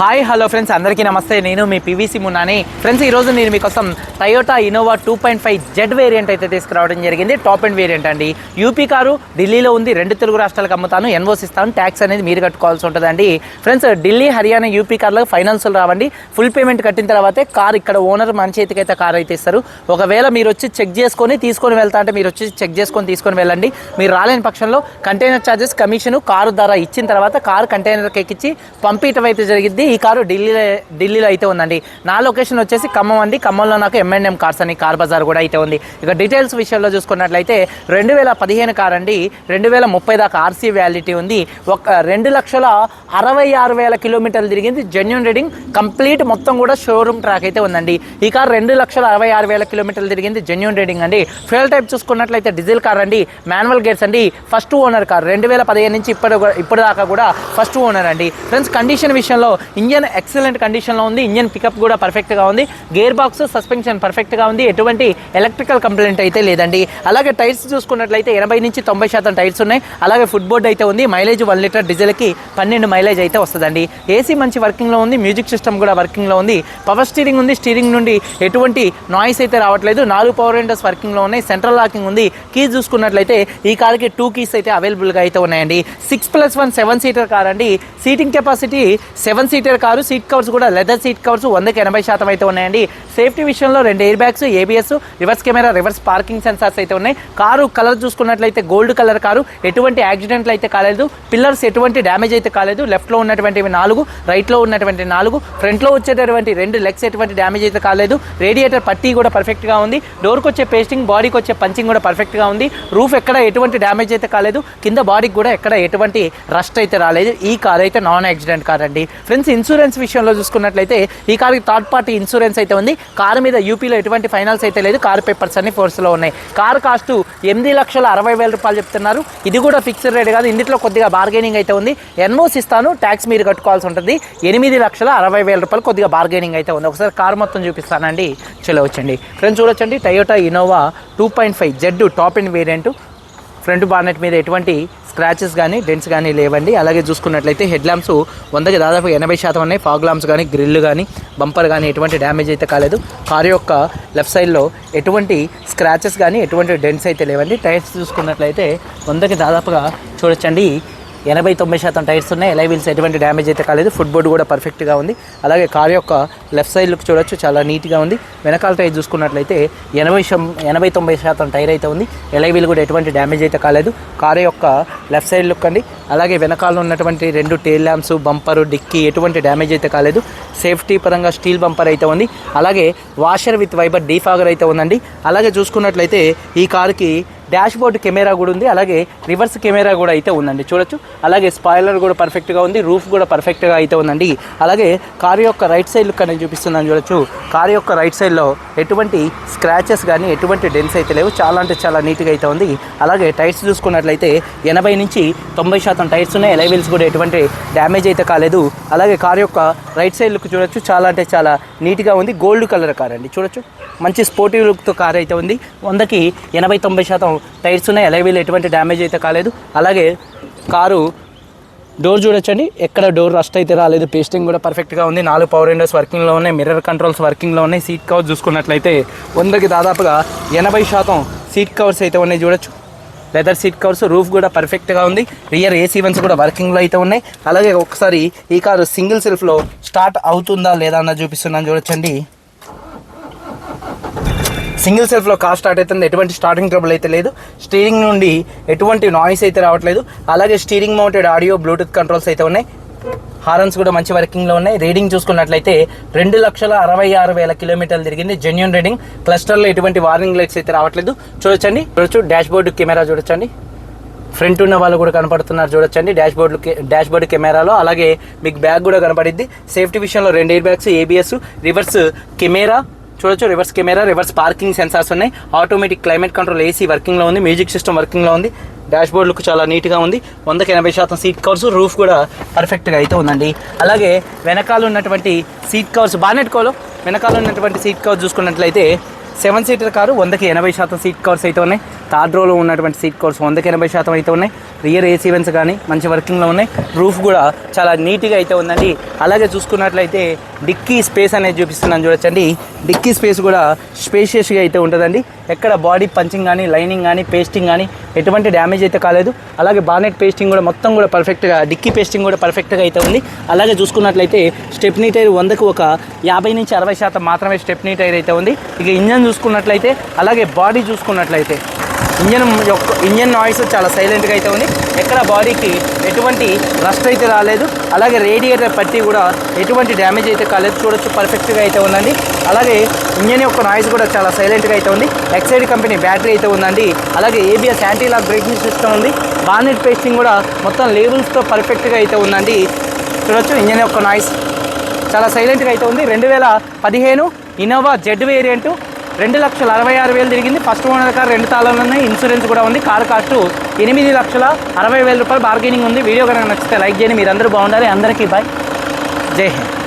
Hi hello friends అందరికీ నమస్తే. నేను మీ పివిసి మున్నాని. ఫ్రెండ్స్ ఈరోజు నేను మీకోసం Toyota Innova two point five Z variant అయితే తీసుకురావడం జరిగింది. టాప్ అండ్ వేరియంట్ అండి. యూపీ కారు ఢిల్లీలో ఉంది. రెండు తెలుగు రాష్ట్రాలకు అమ్ముతాను. ఎన్వోస్ ఇస్తాను. ట్యాక్స్ అనేది మీరు కట్టుకోవాల్సి ఉంటుందండి. ఫ్రెండ్స్ ఢిల్లీ హర్యానా యూపీ కార్లకు ఫైనాన్సులు రావండి. ఫుల్ పేమెంట్ కట్టిన తర్వాతే కార్ ఇక్కడ ఓనర్ మన చేతికి అయితే కార్ అయితే ఇస్తారు. ఒకవేళ మీరు వచ్చి చెక్ చేసుకొని తీసుకొని వెళ్తా అంటే మీరు వచ్చి చెక్ చేసుకొని తీసుకొని వెళ్ళండి. మీరు రాలేని పక్షంలో కంటైనర్ ఛార్జెస్ కమిషన్ కారు ధర ఇచ్చిన తర్వాత కారు కంటైనర్కి ఎక్కించి పంపించడం అయితే జరిగింది. ఈ కారు ఢిల్లీలో ఢిల్లీలో అయితే ఉందండి. నా లొకేషన్ వచ్చేసి ఖమ్మం అండి. ఖమ్మంలో నాకు ఎంఎన్ఎం కార్స్ అని కార్ బజార్ కూడా అయితే ఉంది. ఇక డీటెయిల్స్ విషయంలో చూసుకున్నట్లయితే రెండు వేల పదిహేను కార్ అండి. రెండు వేల ముప్పై దాకా ఆర్సీ వ్యాలిటీ ఉంది. ఒక రెండు లక్షల అరవై ఆరు వేల కిలోమీటర్లు తిరిగింది. జెన్యున్ రీడింగ్ కంప్లీట్ మొత్తం కూడా షోరూమ్ ట్రాక్ అయితే ఉందండి. ఈ కార్ రెండు లక్షల అరవై ఆరు వేల కిలోమీటర్లు తిరిగింది. జెన్యున్ రీడింగ్ అండి. ఫ్యూల్ టైప్ చూసుకున్నట్లయితే డీజిల్ కార్ అండి. మాన్యువల్ గేర్స్ అండి. ఫస్ట్ ఓనర్ కార్ రెండు వేల పదిహేను నుంచి ఇప్పటి ఇప్పటిదాకా దాకా కూడా ఫస్ట్ ఓనర్ అండి. ఫ్రెండ్స్ కండిషన్ విషయంలో ఇంజన్ ఎక్సలెంట్ కండిషన్లో ఉంది. ఇంజన్ పికప్ కూడా పర్ఫెక్ట్గా ఉంది. గేర్ బాక్స్ సస్పెన్షన్ పర్ఫెక్ట్గా ఉంది. ఎటువంటి ఎలక్ట్రికల్ కంప్లైంట్ అయితే లేదండి. అలాగే టైర్స్ చూసుకున్నట్లయితే ఎనభై నుంచి తొంభై శాతం టైర్స్ ఉన్నాయి. అలాగే ఫుట్ బోర్డ్ అయితే ఉంది. మైలేజ్ వన్ లీటర్ డీజిల్కి పన్నెండు మైలేజ్ అయితే వస్తుందండి. ఏసీ మంచి వర్కింగ్లో ఉంది. మ్యూజిక్ సిస్టమ్ కూడా వర్కింగ్లో ఉంది. పవర్ స్టీరింగ్ ఉంది. స్టీరింగ్ నుండి ఎటువంటి నాయిస్ అయితే రావట్లేదు. నాలుగు పవర్ విండోస్ వర్కింగ్లో ఉన్నాయి. సెంట్రల్ లాకింగ్ ఉంది. కీస్ చూసుకున్నట్లయితే ఈ కార్కి టూ కీస్ అయితే అవైలబుల్గా అయితే ఉన్నాయండి. Six plus one seven seater car అండి. Seating capacity seven seater car seat covers కూడా లెదర్ సీట్ కవర్స్ వందకి ఎనభై శాతం అయితే ఉన్నాయండి. సేఫ్టీ విషయంలో రెండు air bags ABS reverse camera reverse parking sensors అయితే ఉన్నాయి. కారు కలర్ చూసుకున్నట్లయితే గోల్డ్ కలర్ కారు ఎటువంటి యాక్సిడెంట్లు అయితే కాలేదు. పిల్లర్స్ ఎటువంటి డ్యామేజ్ అయితే కాలేదు. లెఫ్ట్లో ఉన్నటువంటివి నాలుగు రైట్లో ఉన్నటువంటి నాలుగు ఫ్రంట్లో వచ్చేటటువంటి రెండు లెగ్స్ ఎటువంటి డ్యామేజ్ అయితే కాలేదు. రేడియేటర్ పట్టీ కూడా పర్ఫెక్ట్గా ఉంది. డోర్కి వచ్చే పేస్టింగ్ బాడీకి వచ్చే పంచింగ్ కూడా పర్ఫెక్ట్గా ఉంది. రూఫ్ ఎక్కడ ఎటువంటి డ్యామేజ్ అయితే కాలేదు. కింద బాడీకి కూడా ఎక్కడ ఎటువంటి రస్ట్ అయితే రాలేదు. ఈ కార్ అయితే నాన్ యాక్సిడెంట్ కార్ అండి. ఫ్రెండ్స్ ఇన్సూరెన్స్ విషయంలో చూసుకున్నట్లయితే ఈ కార్కి థర్డ్ పార్టీ ఇన్సూరెన్స్ అయితే ఉంది. కారు మీద యూపీలో ఎటువంటి ఫైనాన్స్ అయితే లేదు. కారు పేపర్స్ అన్ని ఫోర్స్లో ఉన్నాయి. కారు కాస్ట్ ఎనిమిది లక్షల అరవై వేల రూపాయలు చెప్తున్నారు. ఇది కూడా ఫిక్స్డ్ రేట్ కాదు. ఇందులో కొద్దిగా బార్గెనింగ్ అయితే ఉంది. ఎన్మోస్ ఇస్తాను. ట్యాక్స్ మీరు కట్టుకోవాల్సి ఉంటుంది. ఎనిమిది లక్షల అరవై వేల రూపాయలు కొద్దిగా బార్గెనింగ్ అయితే ఉంది. ఒకసారి కారు మొత్తం చూపిస్తానండి. చలో వచ్చండి ఫ్రెండ్స్ చూడొచ్చండి. Toyota Innova two point five Z top and variant front bonnet మీద ఎటువంటి స్క్రాచెస్ కానీ డెంట్స్ కానీ లేవండి. అలాగే చూసుకున్నట్లయితే హెడ్ ల్యాంప్స్ వందకి దాదాపు ఎనభై శాతం ఉన్నాయి. ఫాగ్ ల్యాంప్స్ కానీ గ్రిల్ కానీ బంపర్ కానీ ఎటువంటి డ్యామేజ్ అయితే కాలేదు. కారు యొక్క లెఫ్ట్ సైడ్లో ఎటువంటి స్క్రాచెస్ కానీ ఎటువంటి డెంట్స్ అయితే లేవండి. టైర్స్ చూసుకున్నట్లయితే వందకి దాదాపుగా చూడొచ్చండి. ఎనభై తొంభై శాతం టైర్స్ ఉన్నాయి. ఎలై వీల్స్ ఎటువంటి డ్యామేజ్ అయితే కాలేదు. ఫుట్ బోర్డు కూడా పర్ఫెక్ట్గా ఉంది. అలాగే కార్ యొక్క లెఫ్ట్ సైడ్ లుక్ చూడొచ్చు. చాలా నీట్గా ఉంది. వెనకాల టైర్ చూసుకున్నట్లయితే ఎనభై ఎనభై తొంభై శాతం టైర్ అయితే ఉంది. ఎలై వీల్ కూడా ఎటువంటి డ్యామేజ్ అయితే కాలేదు. కార్ యొక్క లెఫ్ట్ సైడ్ లుక్ అండి. అలాగే వెనకాల ఉన్నటువంటి రెండు టేల్ ల్యాంప్స్ బంపర్ డిక్కీ ఎటువంటి డ్యామేజ్ అయితే కాలేదు. సేఫ్టీ పరంగా స్టీల్ బంపర్ అయితే ఉంది. అలాగే వాషర్ విత్ వైబర్ డీఫాగర్ అయితే ఉందండి. అలాగే చూసుకున్నట్లయితే ఈ కార్కి డాష్ బోర్డ్ కెమెరా కూడా ఉంది. అలాగే రివర్స్ కెమెరా కూడా అయితే ఉందండి. చూడొచ్చు. అలాగే స్పాయిలర్ కూడా పర్ఫెక్ట్గా ఉంది. రూఫ్ కూడా పర్ఫెక్ట్గా అయితే ఉందండి. అలాగే కారు యొక్క రైట్ సైడ్ లుక్ అనేది చూపిస్తున్నాను చూడొచ్చు. కారు యొక్క రైట్ సైడ్లో ఎటువంటి స్క్రాచెస్ కానీ ఎటువంటి డెన్స్ అయితే లేవు. చాలా అంటే చాలా నీట్గా అయితే ఉంది. అలాగే టైర్స్ చూసుకున్నట్లయితే ఎనభై నుంచి తొంభై శాతం టైర్స్ ఉన్నాయి. ఎలైవిల్స్ కూడా ఎటువంటి డ్యామేజ్ అయితే కాలేదు. అలాగే కార్ యొక్క రైట్ సైడ్ లుక్ చూడొచ్చు. చాలా అంటే చాలా నీట్గా ఉంది. గోల్డ్ కలర్ కార్ అండి. చూడొచ్చు. మంచి స్పోర్టివ్ లుక్తో కార్ అయితే ఉంది. వందకి ఎనభై తొంభై శాతం టైర్స్ ఉన్నాయి అలాగే వీళ్ళు ఎటువంటి డ్యామేజ్ అయితే కాలేదు. అలాగే కారు డోర్ చూడొచ్చండి. ఎక్కడ డోర్ రస్ట్ అయితే రాలేదు. పేస్టింగ్ కూడా పర్ఫెక్ట్గా ఉంది. నాలుగు పవర్ విండోస్ వర్కింగ్లో ఉన్నాయి. మిర్రర్ కంట్రోల్స్ వర్కింగ్లో ఉన్నాయి. సీట్ కవర్స్ చూసుకున్నట్లయితే వందకి దాదాపుగా ఎనభై శాతం సీట్ కవర్స్ అయితే ఉన్నాయి. చూడొచ్చు. లెదర్ సీట్ కవర్స్ రూఫ్ కూడా పర్ఫెక్ట్గా ఉంది. రియర్ ఏసీ వన్స్ కూడా వర్కింగ్లో అయితే ఉన్నాయి. అలాగే ఒకసారి ఈ కారు సింగిల్ సెల్ఫ్లో స్టార్ట్ అవుతుందా లేదా అన్న చూపిస్తున్నాను. చూడొచ్చండి. సింగిల్ సెల్ఫ్లో కార్ స్టార్ట్ అవుతుంది. ఎటువంటి స్టార్టింగ్ ట్రబుల్ అయితే లేదు. స్టీరింగ్ నుండి ఎటువంటి నాయిస్ అయితే రావట్లేదు. అలాగే steering mounted audio Bluetooth controls అయితే ఉన్నాయి. హారన్స్ కూడా మంచి వర్కింగ్లో ఉన్నాయి. రీడింగ్ చూసుకున్నట్లయితే రెండు లక్షల అరవై ఆరు వేల కిలోమీటర్లు తిరిగింది జెన్యున్ రీడింగ్ క్లస్టర్లో ఎటువంటి వార్నింగ్ లైట్స్ అయితే రావట్లేదు. చూడొచ్చండి. చూడొచ్చు. డాష్ బోర్డు కెమెరా చూడొచ్చండి. ఫ్రంట్ ఉన్న వాళ్ళు కూడా కనపడుతున్నారు. చూడొచ్చండి. డాష్ బోర్డు డాష్ బోర్డు కెమెరాలో. అలాగే మీకు బ్యాగ్ కూడా కనపడిద్ది. సేఫ్టీ విషయంలో రెండు air bags ABS reverse camera. చూడొచ్చు. Reverse camera reverse parking sensors ఉన్నాయి. ఆటోమేటిక్ క్లైమేట్ కంట్రోల్ ఏసీ వర్కింగ్లో ఉంది. మ్యూజిక్ సిస్టమ్ వర్కింగ్లో ఉంది. డాష్ బోర్డ్ లుక్ చాలా నీట్గా ఉంది. వందకి ఎనభై శాతం సీట్ కవర్స్ రూఫ్ కూడా పర్ఫెక్ట్గా అయితే ఉందండి. అలాగే వెనకాల ఉన్నటువంటి సీట్ కవర్స్ బానెట్ కోలో వెనకాల ఉన్నటువంటి సీట్ కవర్స్ చూసుకున్నట్లయితే సెవెన్ సీటర్ కారు వందకి ఎనభై శాతం సీట్ కవర్స్ అయితే ఉన్నాయి. థర్డ్ రోలో ఉన్నటువంటి సీట్ కవర్స్ వందకి ఎనభై శాతం అయితే ఉన్నాయి. రియర్ ఏసీ వెన్స్ కానీ మంచి వర్కింగ్లో ఉన్నాయి. రూఫ్ కూడా చాలా నీట్గా అయితే ఉందండి. అలాగే చూసుకున్నట్లయితే డిక్కీ స్పేస్ అనేది చూపిస్తున్నాను చూడొచ్చండి. డిక్కీ స్పేస్ కూడా స్పేషియస్గా అయితే ఉంటుందండి. ఎక్కడ బాడీ పంచింగ్ కానీ లైనింగ్ కానీ పేస్టింగ్ కానీ ఎటువంటి డ్యామేజ్ అయితే కాలేదు. అలాగే బానెట్ పేస్టింగ్ కూడా మొత్తం కూడా పర్ఫెక్ట్గా డిక్కీ పేస్టింగ్ కూడా పర్ఫెక్ట్గా అయితే ఉంది. అలాగే చూసుకున్నట్లయితే స్టెప్నీ టైర్ వందకు ఒక యాభై నుంచి అరవై శాతం మాత్రమే స్టెప్నీ టైర్ అయితే ఉంది. ఇక ఇంజన్ చూసుకున్నట్లయితే అలాగే బాడీ చూసుకున్నట్లయితే ఇంజన్ యొక్క ఇంజన్ నాయిస్ చాలా సైలెంట్గా అయితే ఉంది. ఎక్కడ బాడీకి ఎటువంటి రస్ట్ అయితే రాలేదు. అలాగే రేడియేటర్ పట్టి కూడా ఎటువంటి డ్యామేజ్ అయితే కాలేదు. చూడొచ్చు పర్ఫెక్ట్గా అయితే ఉందండి. అలాగే ఇంజన్ యొక్క నాయిస్ కూడా చాలా సైలెంట్గా అయితే ఉంది. ఎక్సైడ్ కంపెనీ బ్యాటరీ అయితే ఉందండి. అలాగే ABS anti lock braking system ఉంది. బానెట్ పేస్టింగ్ కూడా మొత్తం లేబుల్స్తో పర్ఫెక్ట్గా అయితే ఉందండి. చూడొచ్చు ఇంజన్ యొక్క నాయిస్ చాలా సైలెంట్గా అయితే ఉంది. రెండు వేల పదిహేను ఇన్నోవా జెడ్ వేరియంటు రెండు లక్షల అరవై ఆరు వేలు తిరిగింది. ఫస్ట్ ఓనర్ కార్ రెండు తాళాలు ఉన్నాయి. ఇన్సూరెన్స్ కూడా ఉంది. కార్ కాస్ట్ ఎనిమిది లక్షల అరవై వేల రూపాయలు బార్గెనింగ్ ఉంది. వీడియో కనుక నచ్చితే లైక్ చేయండి. మీరందరూ బాగుండాలి. అందరికీ బాయ్ జై హింద్.